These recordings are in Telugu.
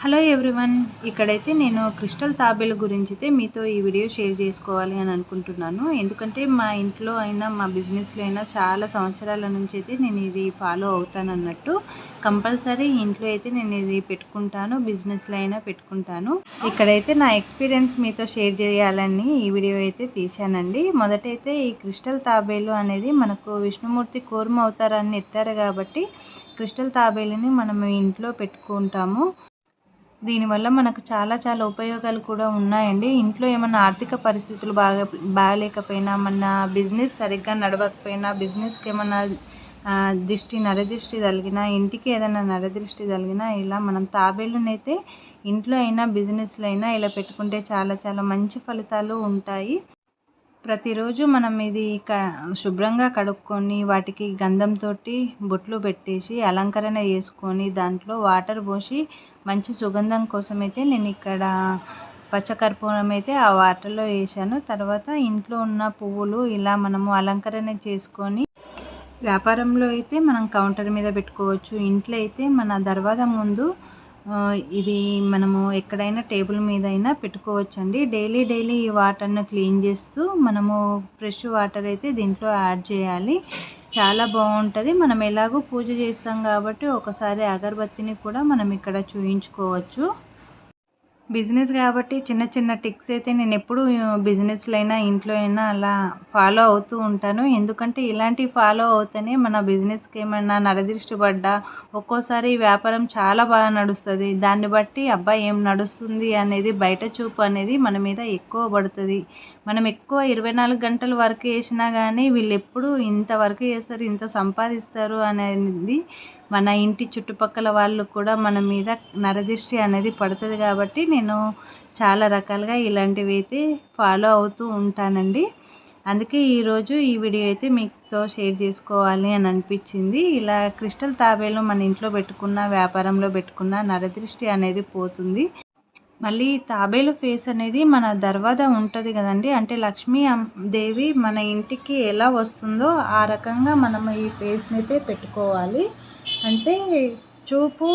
హలో ఎవ్రీవన్ ఇక్కడైతే నేను క్రిస్టల్ తాబేలు గురించి అయితే మీతో ఈ వీడియో షేర్ చేసుకోవాలి అని అనుకుంటున్నాను. ఎందుకంటే మా ఇంట్లో అయినా మా బిజినెస్లో అయినా చాలా సంవత్సరాల నుంచి అయితే నేను ఇది ఫాలో అవుతాను అన్నట్టు కంపల్సరీ ఇంట్లో అయితే నేను ఇది పెట్టుకుంటాను బిజినెస్లో అయినా పెట్టుకుంటాను. ఇక్కడైతే నా ఎక్స్పీరియన్స్ మీతో షేర్ చేయాలని ఈ వీడియో అయితే తీశానండి. మొదటైతే ఈ క్రిస్టల్ తాబేలు అనేది మనకు విష్ణుమూర్తి కూర్మ అవుతారని ఎత్తారు కాబట్టి క్రిస్టల్ తాబేలుని మనం ఇంట్లో పెట్టుకుంటాము. దీనివల్ల మనకు చాలా చాలా ఉపయోగాలు కూడా ఉన్నాయండి. ఇంట్లో ఏమన్నా ఆర్థిక పరిస్థితులు బాగా బాగాలేకపోయినా మన బిజినెస్ సరిగ్గా నడవకపోయినా బిజినెస్కి ఏమన్నా దిష్టి నరదిష్టి తలిగినా ఇంటికి ఏదైనా నరదృష్టి తలిగినా ఇలా మనం తాబేలునైతే ఇంట్లో అయినా బిజినెస్లో అయినా ఇలా పెట్టుకుంటే చాలా చాలా మంచి ఫలితాలు ఉంటాయి. ప్రతిరోజు మనం ఇది క శుభ్రంగా కడుక్కొని వాటికి గంధంతో బొట్లు పెట్టేసి అలంకరణ చేసుకొని దాంట్లో వాటర్ పోసి మంచి సుగంధం కోసం అయితే నేను ఇక్కడ పచ్చకర్పూరం అయితే ఆ వాటర్లో వేసాను. తర్వాత ఇంట్లో ఉన్న పువ్వులు ఇలా మనము అలంకరణ చేసుకొని వ్యాపారంలో అయితే మనం కౌంటర్ మీద పెట్టుకోవచ్చు. ఇంట్లో అయితే మన దర్వాజా ముందు ఇది మనము ఎక్కడైనా టేబుల్ మీద అయినా పెట్టుకోవచ్చండి. డైలీ డైలీ ఈ వాటర్ను క్లీన్ చేస్తూ మనము ఫ్రెష్ వాటర్ అయితే దీంట్లో యాడ్ చేయాలి. చాలా బాగుంటుంది. మనం ఎలాగో పూజ చేస్తాం కాబట్టి ఒకసారి అగరబత్తిని కూడా మనం ఇక్కడ చూయించుకోవచ్చు. బిజినెస్ కాబట్టి చిన్న చిన్న టిక్స్ అయితే నేను ఎప్పుడూ బిజినెస్లో అయినా ఇంట్లో అయినా అలా ఫాలో అవుతూ ఉంటాను. ఎందుకంటే ఇలాంటివి ఫాలో అవుతేనే మన బిజినెస్కి ఏమైనా నరదృష్టి పడ్డా ఒక్కోసారి వ్యాపారం చాలా బాగా నడుస్తుంది. దాన్ని బట్టి అబ్బాయి ఏం నడుస్తుంది అనేది బయట చూపు అనేది మన మీద ఎక్కువ పడుతుంది. మనం ఎక్కువ ఇరవై నాలుగు గంటల వర్క్ చేసినా కానీ వీళ్ళు ఎప్పుడు ఇంత వర్క్ చేస్తారు ఇంత సంపాదిస్తారు అనేది మన ఇంటి చుట్టుపక్కల వాళ్ళు కూడా మన మీద నరదిష్టి అనేది పడుతుంది కాబట్టి నేను చాలా రకాలుగా ఇలాంటివి అయితే ఫాలో అవుతూ ఉంటానండి. అందుకే ఈరోజు ఈ వీడియో అయితే మీతో షేర్ చేసుకోవాలి అని అనిపించింది. ఇలా క్రిస్టల్ తాబేలు మన ఇంట్లో పెట్టుకున్న వ్యాపారంలో పెట్టుకున్న నరదృష్టి అనేది పోతుంది. మళ్ళీ తాబేలు ఫేస్ అనేది మన దర్వాజా ఉంటుంది కదండి. అంటే లక్ష్మీ దేవి మన ఇంటికి ఎలా వస్తుందో ఆ రకంగా మనం ఈ ఫేస్ని అయితే పెట్టుకోవాలి. అంటే చూపు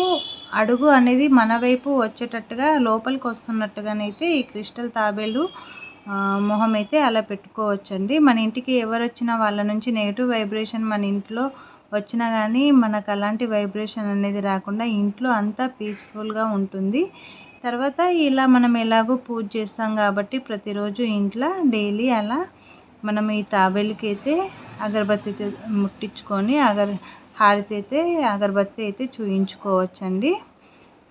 అడుగు అనేది మన వైపు వచ్చేటట్టుగా లోపలికి వస్తున్నట్టుగానైతే ఈ క్రిస్టల్ తాబేలు మొహం అయితే అలా పెట్టుకోవచ్చండి. మన ఇంటికి ఎవరు వచ్చినా వాళ్ళ నుంచి నెగిటివ్ వైబ్రేషన్ మన ఇంట్లో వచ్చినా కానీ మనకు అలాంటి వైబ్రేషన్ అనేది రాకుండా ఇంట్లో అంతా పీస్ఫుల్గా ఉంటుంది. తర్వాత ఇలా మనం ఎలాగో పూజ చేస్తాం కాబట్టి ప్రతిరోజు ఇంట్లో డైలీ అలా మనం ఈ తాబేలుకి అయితే అగరబత్తి ముట్టించుకొని అగర్ హారతి అయితే అగరబత్తి అయితే చూయించుకోవచ్చండి.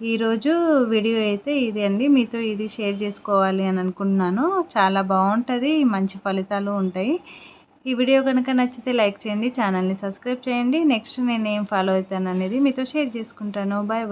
ఈరోజు వీడియో అయితే ఇది అండి. మీతో ఇది షేర్ చేసుకోవాలి అని అనుకుంటున్నాను. చాలా బాగుంటుంది మంచి ఫలితాలు ఉంటాయి. ఈ వీడియో కనుక నచ్చితే లైక్ చేయండి ఛానల్ని సబ్స్క్రైబ్ చేయండి. నెక్స్ట్ నేను ఏం ఫాలో అవుతాను అనేది మీతో షేర్ చేసుకుంటాను. Bye bye.